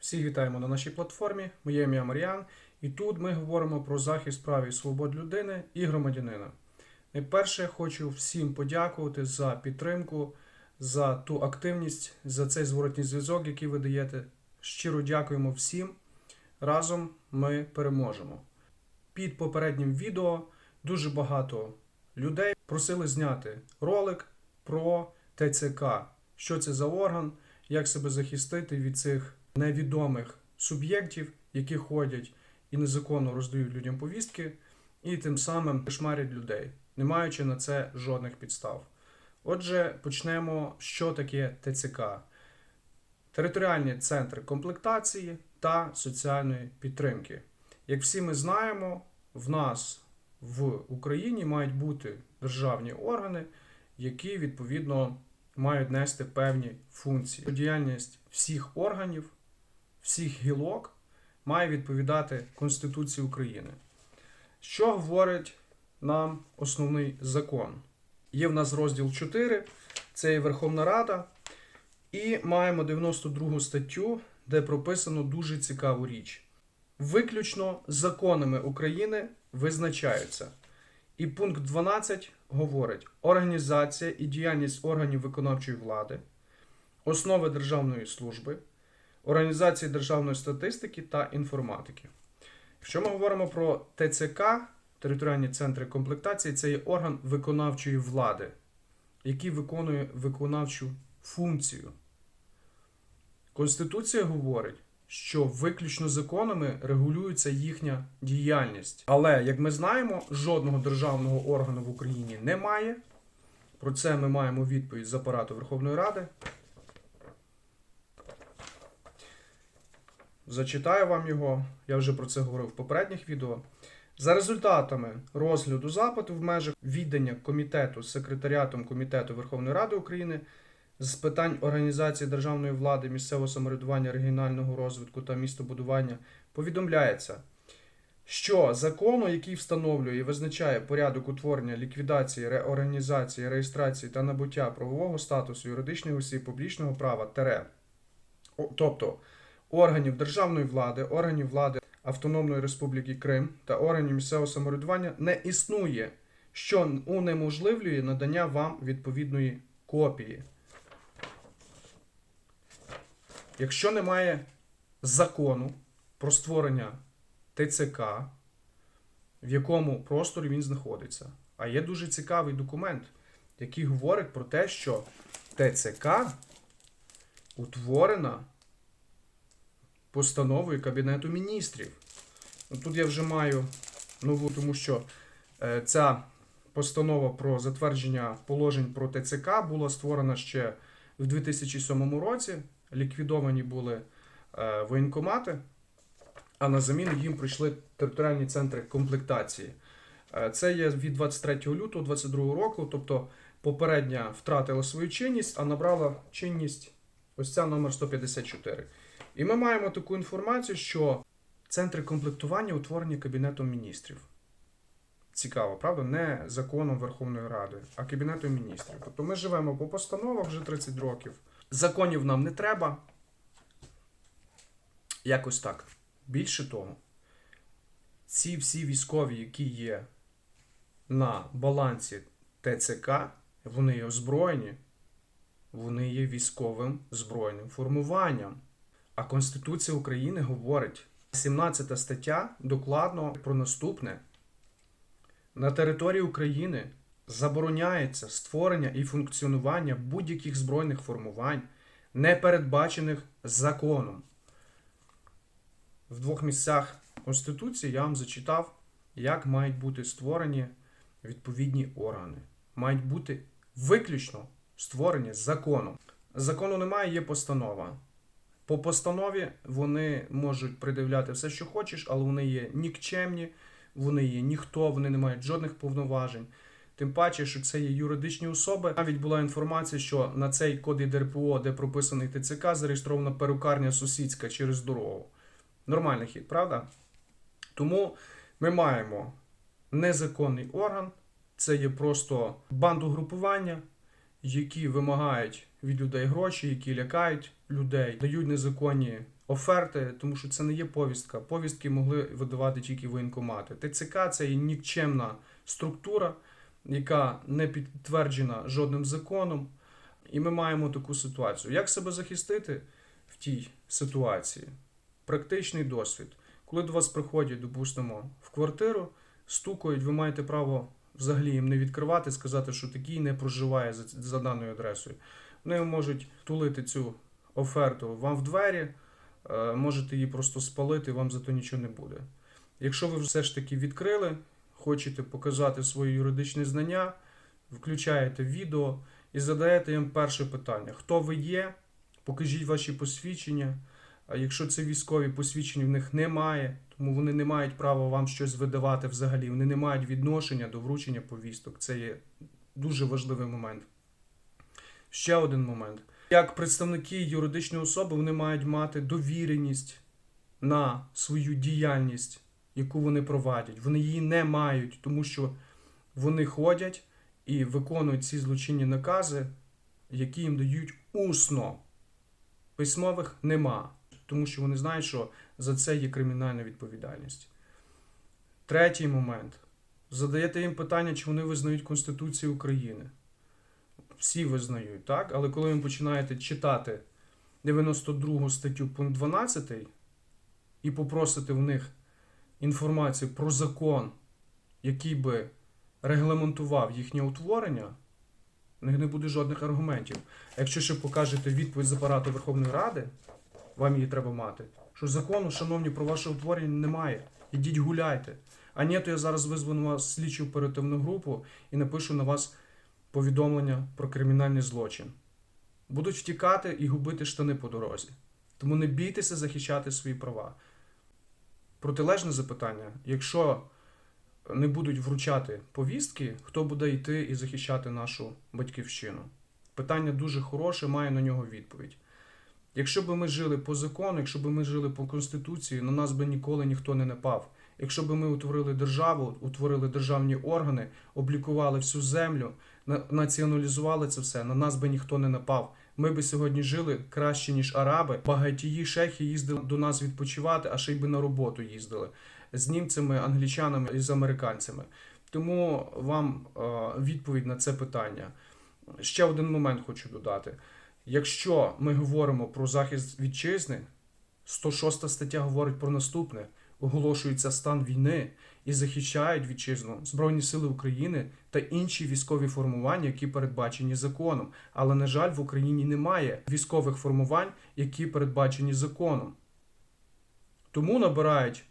Всіх вітаємо на нашій платформі. Моє ім'я Мар'ян, і тут ми говоримо про захист прав і свобод людини і громадянина. Найперше хочу всім подякувати за підтримку, за ту активність, за цей зворотній зв'язок, який ви даєте. Щиро дякуємо всім. Разом ми переможемо. Під попереднім відео дуже багато людей просили зняти ролик про ТЦК. Що це за орган, як себе захистити від цих невідомих суб'єктів, які ходять і незаконно роздають людям повістки, і тим самим кошмарять людей, не маючи на це жодних підстав. Отже, почнемо, що таке ТЦК. Територіальні центри комплектації та соціальної підтримки. Як всі ми знаємо, в нас в Україні мають бути державні органи, які відповідно мають нести певні функції. Діяльність всіх органів, всіх гілок має відповідати Конституції України. Що говорить нам основний закон? Є в нас розділ 4, це є Верховна Рада, і маємо 92 статтю, де прописано дуже цікаву річ. Виключно законами України визначаються. І пункт 12 говорить: організація і діяльність органів виконавчої влади, основи державної служби, організації державної статистики та інформатики. Якщо ми говоримо про ТЦК, територіальні центри комплектації, це є орган виконавчої влади, який виконує виконавчу функцію. Конституція говорить, що виключно законами регулюється їхня діяльність. Але, як ми знаємо, жодного державного органу в Україні немає. Про це ми маємо відповідь з апарату Верховної Ради. Зачитаю вам його, я вже про це говорив в попередніх відео. За результатами розгляду запиту в межах віддання комітету секретаріатом Комітету Верховної Ради України з питань організації державної влади, місцевого самоврядування, регіонального розвитку та містобудування повідомляється, що закону, який встановлює і визначає порядок утворення, ліквідації, реорганізації, реєстрації та набуття правового статусу юридичних осіб публічного права тере, тобто органів державної влади, органів влади Автономної Республіки Крим та органів місцевого самоврядування не існує, що унеможливлює надання вам відповідної копії. Якщо немає закону про створення ТЦК, в якому просторі він знаходиться, а є дуже цікавий документ, який говорить про те, що ТЦК утворена постановою Кабінету міністрів. Ну, Тут я вже маю нову, тому що е, ця постанова про затвердження положень про ТЦК була створена ще в 2007 році. Ліквідовані були е, воєнкомати, а на заміну їм прийшли територіальні центри комплектації. Е, Це є від 23 лютого 2022 року, тобто попередня втратила свою чинність, а набрала чинність ось ця номер 154. І ми маємо таку інформацію, що центри комплектування утворені Кабінетом міністрів. Цікаво, правда? Не законом Верховної Ради, а Кабінетом міністрів. Тобто ми живемо по постановах вже 30 років. Законів нам не треба. Якось так. Більше того, ці всі військові, які є на балансі ТЦК, вони є озброєні, вони є військовим збройним формуванням. А Конституція України говорить, 17 стаття докладно про наступне. На території України забороняється створення і функціонування будь-яких збройних формувань, не передбачених законом. В двох місцях Конституції я вам зачитав, як мають бути створені відповідні органи. Мають бути виключно створені законом. Закону немає, є постанова. По постанові вони можуть придивляти все, що хочеш, але вони є нікчемні, вони є ніхто, вони не мають жодних повноважень. Тим паче, що це є юридичні особи. Навіть була інформація, що на цей код ДРПО, де прописаний ТЦК, зареєстрована перукарня сусідська через дорогу. Нормальний хід, правда? Тому ми маємо незаконний орган, це є просто бандугрупування, які вимагають від людей гроші, які лякають людей, дають незаконні оферти, тому що це не є повістка. Повістки могли видавати тільки воєнкомати. ТЦК це є нікчемна структура, яка не підтверджена жодним законом. І ми маємо таку ситуацію. Як себе захистити в тій ситуації? Практичний досвід. Коли до вас приходять, допустимо, в квартиру, стукають, ви маєте право взагалі їм не відкривати, сказати, що такий не проживає за, за даною адресою. Вони можуть тулити цю оферту вам в двері, е, можете її просто спалити, вам за то нічого не буде. Якщо ви все ж таки відкрили, хочете показати свої юридичні знання, включаєте відео і задаєте їм перше питання: хто ви є? Покажіть ваші посвідчення. А якщо це військові посвідчення, в них немає, тому вони не мають права вам щось видавати взагалі. Вони не мають відношення до вручення повісток. Це є дуже важливий момент. Ще один момент. Як представники юридичної особи, вони мають мати довіреність на свою діяльність, яку вони провадять. Вони її не мають, тому що вони ходять і виконують ці злочинні накази, які їм дають усно. Письмових нема, тому що вони знають, що за це є кримінальна відповідальність. Третій момент. Задаєте їм питання, чи вони визнають Конституцію України. Всі визнають, так? Але коли ви починаєте читати 92 статтю пункт 12 і попросите в них інформацію про закон, який би регламентував їхнє утворення, у них не буде жодних аргументів. А якщо ще покажете відповідь з апарату Верховної Ради, вам її треба мати. Що закону, шановні, про ваше утворення немає. Ідіть гуляйте. А ні, то я зараз визвану вас слідчу оперативну групу і напишу на вас повідомлення про кримінальний злочин. Будуть втікати і губити штани по дорозі. Тому не бійтеся захищати свої права. Протилежне запитання: якщо не будуть вручати повістки, хто буде йти і захищати нашу батьківщину? Питання дуже хороше, маю на нього відповідь. Якщо б ми жили по закону, якщо б ми жили по Конституції, на нас би ніколи ніхто не напав. Якщо б ми утворили державу, утворили державні органи, облікували всю землю, націоналізували це все, на нас би ніхто не напав. Ми би сьогодні жили краще, ніж араби. Багатії шейхи їздили до нас відпочивати, а ще й би на роботу їздили з німцями, англічанами і з американцями. Тому вам е, відповідь на це питання. Ще один момент хочу додати. Якщо ми говоримо про захист вітчизни, 106 стаття говорить про наступне: оголошується стан війни і захищають вітчизну Збройні Сили України та інші військові формування, які передбачені законом. Але, на жаль, в Україні немає військових формувань, які передбачені законом. Тому набирають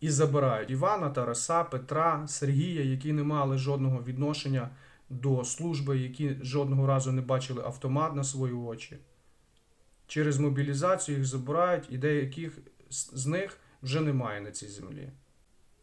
і забирають Івана, Тараса, Петра, Сергія, які не мали жодного відношення до служби, які жодного разу не бачили автомат на свої очі. Через мобілізацію їх забирають, і деяких з них вже немає на цій землі.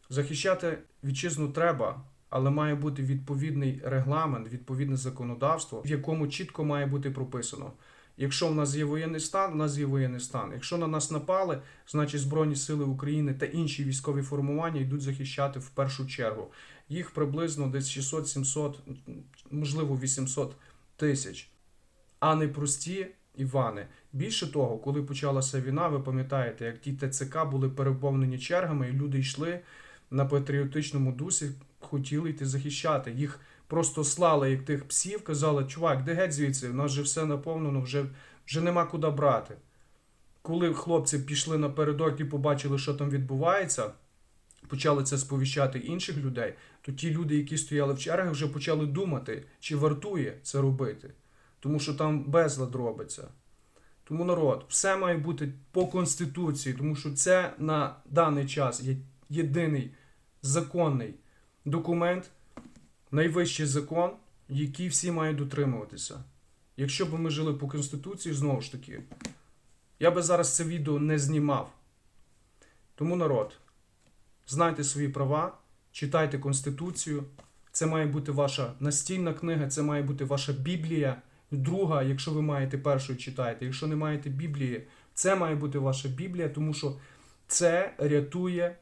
Захищати вітчизну треба, але має бути відповідний регламент, відповідне законодавство, в якому чітко має бути прописано. Якщо в нас є воєнний стан, в нас є воєнний стан. Якщо на нас напали, значить Збройні Сили України та інші військові формування йдуть захищати в першу чергу. Їх приблизно десь 600-700, можливо 800 тисяч, а не прості Івани. Більше того, коли почалася війна, ви пам'ятаєте, як ті ТЦК були переповнені чергами, і люди йшли на патріотичному дусі, хотіли йти захищати. Їх просто слали як тих псів, казали, чувак, де геть звідси, у нас же все наповнено, вже, вже нема куди брати. Коли хлопці пішли напередок і побачили, що там відбувається, почали це сповіщати інших людей, то ті люди, які стояли в чергах, вже почали думати, чи вартує це робити. Тому що там безлад робиться. Тому народ, все має бути по Конституції, тому що це на даний час є єдиний законний документ, найвищий закон, який всі мають дотримуватися. Якщо б ми жили по Конституції, знову ж таки, я би зараз це відео не знімав. Тому народ, знайте свої права, читайте Конституцію. Це має бути ваша настільна книга, це має бути ваша Біблія. Друга, якщо ви маєте першою читаєте. Якщо не маєте Біблії, це має бути ваша Біблія, тому що це рятує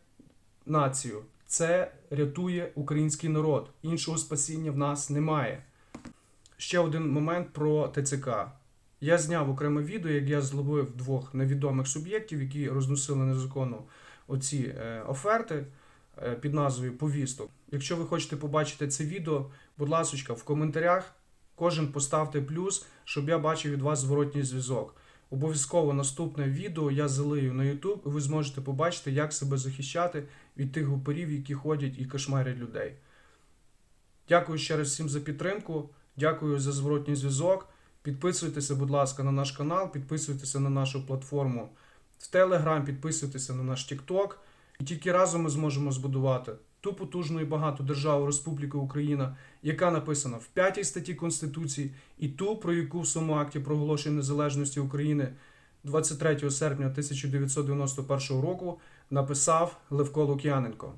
націю, це рятує український народ. Іншого спасіння в нас немає. Ще один момент про ТЦК. Я зняв окреме відео, як я зловив двох невідомих суб'єктів, які розносили незаконно оці е, оферти е, під назвою повісток. Якщо ви хочете побачити це відео, будь ласка, в коментарях кожен поставте плюс, щоб я бачив від вас зворотній зв'язок. Обов'язково наступне відео я залию на YouTube, і ви зможете побачити, як себе захищати від тих гуперів, які ходять і кошмарять людей. Дякую ще раз всім за підтримку. Дякую за зворотній зв'язок. Підписуйтеся, будь ласка, на наш канал, підписуйтеся на нашу платформу в Telegram, підписуйтеся на наш TikTok. І тільки разом ми зможемо збудувати ту потужну і багату державу Республіка Україна, яка написана в 5 статті Конституції, і ту, про яку в самому акті проголошення незалежності України 23 серпня 1991 року написав Левко Лук'яненко.